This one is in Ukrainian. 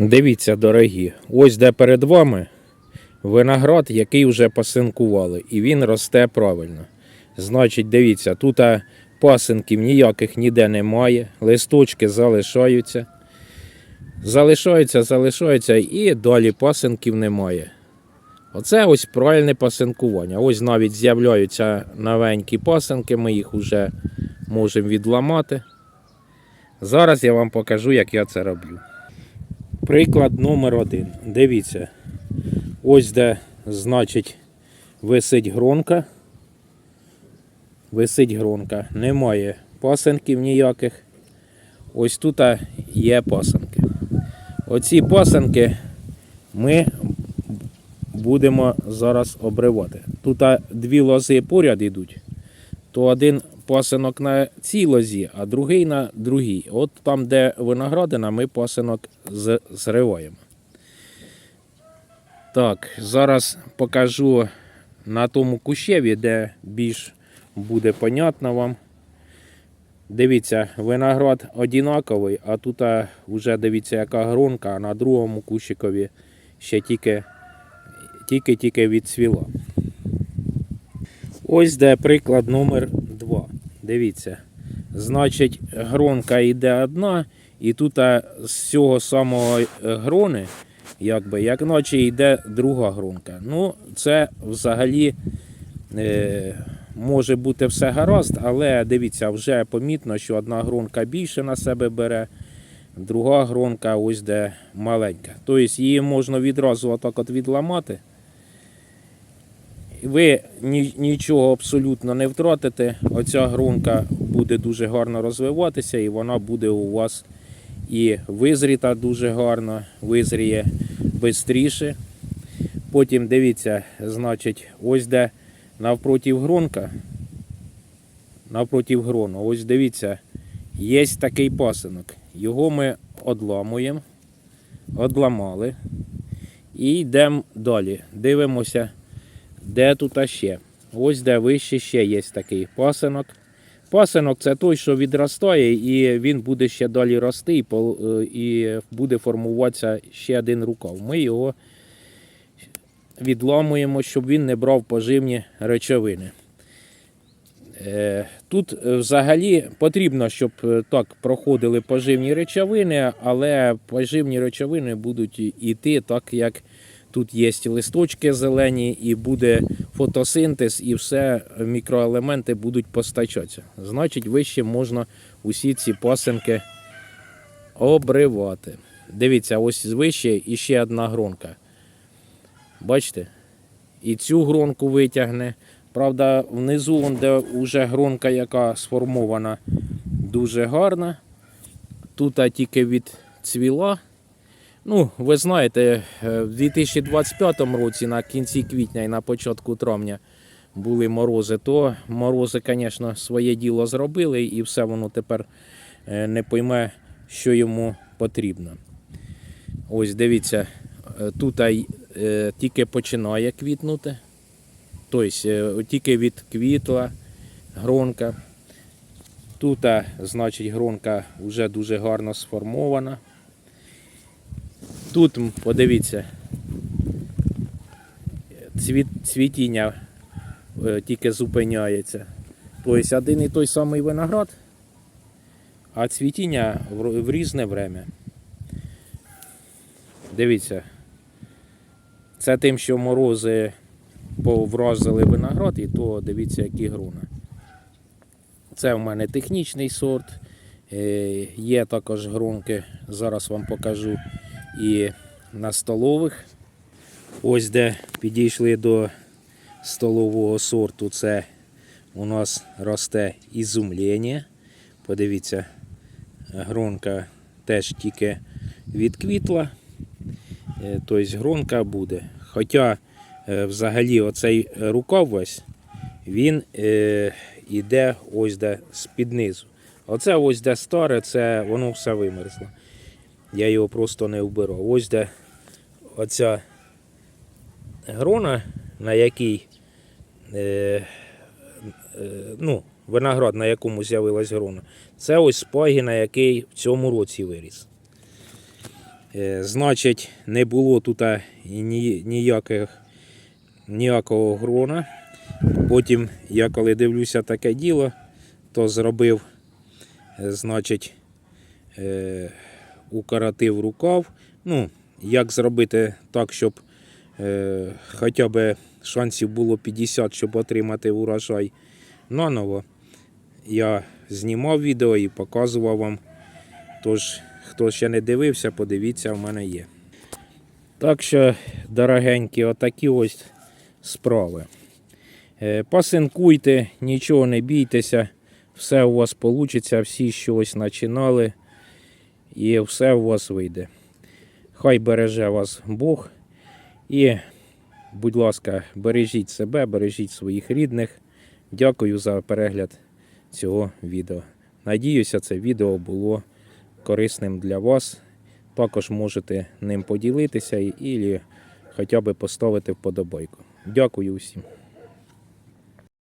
Дивіться, дорогі, ось де перед вами виноград, який вже пасинкували, і він росте правильно. Значить, дивіться, тут пасинків ніяких ніде немає, листочки залишаються. Залишаються, залишаються і далі пасинків немає. Оце ось правильне пасинкування. Ось навіть з'являються новенькі пасинки, ми їх вже можемо відламати. Зараз я вам покажу, як я це роблю. Приклад номер один. Дивіться. Ось де, значить, висить гронка. Висить гронка. Немає пасенків ніяких. Ось тут є пасенки. Оці пасенки ми будемо зараз обривати. Тут дві лози поряд йдуть. То один пасинок на цій лозі, а другий на другій. От там, де виноградина, ми пасинок зриваємо. Так, зараз покажу на тому кущеві, де більш буде понятно вам. Дивіться, виноград однаковий, а тут вже дивіться, яка гронка, а на другому кущикові ще тільки тільки-тільки відцвіла. Ось де приклад номер 2. Дивіться. Значить, гронка йде одна, і тут з цього самого е, грони, якби, як наче йде друга гронка. Ну, це взагалі е, може бути все гаразд, але дивіться, вже помітно, що одна гронка більше на себе бере, друга гронка ось де маленька. Тобто її можна відразу отак от відламати. Ви ні- нічого абсолютно не втратите. Оця грунка буде дуже гарно розвиватися, і вона буде у вас і визріта дуже гарно, визріє швидше. Потім дивіться, значить, ось де навпротив гронка, навпротив грону, ось дивіться, є такий пасинок. Його ми одламуємо, одламали і йдемо далі. Дивимося. Де тут ще? Ось де вище ще є такий пасинок. Пасинок це той, що відростає, і він буде ще далі рости, і, е, буде формуватися ще один рукав. Ми його відламуємо, щоб він не брав поживні речовини. Е, Тут взагалі потрібно, щоб е, так проходили поживні речовини, але поживні речовини будуть йти так, як тут є листочки зелені, і буде фотосинтез, і все мікроелементи будуть постачатися. Значить, вище можна усі ці пасинки обривати. Дивіться, ось вище і ще одна гронка. Бачите? І цю гронку витягне. Правда, внизу, вон, де вже гронка, яка сформована, дуже гарна. Тут тільки відцвіла. Ну, ви знаєте, е, в 2025 році на кінці квітня і на початку травня були морози, то морози, звісно, своє діло зробили і все воно тепер е, не пойме, що йому потрібно. Ось дивіться, е, тут тільки починає квітнути. Тобто тільки відквітла гронка. Тут, значить, гронка вже дуже гарно сформована. Тут подивіться, цвіт, цвітіння е, тільки зупиняється. Тобто один і той самий виноград, а цвітіння в, різне время. Дивіться, це тим, що морози повразили виноград, і то дивіться, які груни. Це в мене технічний сорт. Е, Є також грунки, зараз вам покажу і на столових. Ось де підійшли до столового сорту, це у нас росте ізумлення. Подивіться, гронка теж тільки відквітла. Тобто гронка буде. Хоча е, взагалі оцей рукав весь, він е, іде ось де з-під низу. Оце ось де старе, це воно все вимерзло. Я його просто не вбирав. Ось де оця грона, на якій е, е, ну, виноград, на якому з'явилась грона, це ось спагіна, який в цьому році виріс. Е, Значить, не було тут ні- ніяких, ніякого грона. Потім я коли дивлюся таке діло, то зробив, е, значить, е, укоротив рукав. Ну, як зробити так, щоб е, хоча б шансів було 50, щоб отримати урожай наново. Я знімав відео і показував вам. Тож, хто ще не дивився, подивіться, в мене є. Так що, дорогенькі, отакі ось справи. Е, Пасинкуйте, нічого не бійтеся, все у вас вийде, всі щось починали, і все у вас вийде. Хай береже вас Бог. І, будь ласка, бережіть себе, бережіть своїх рідних. Дякую за перегляд цього відео. Надіюся, це відео було корисним для вас. Також можете ним поділитися і, хоча б поставити вподобайку. Дякую усім.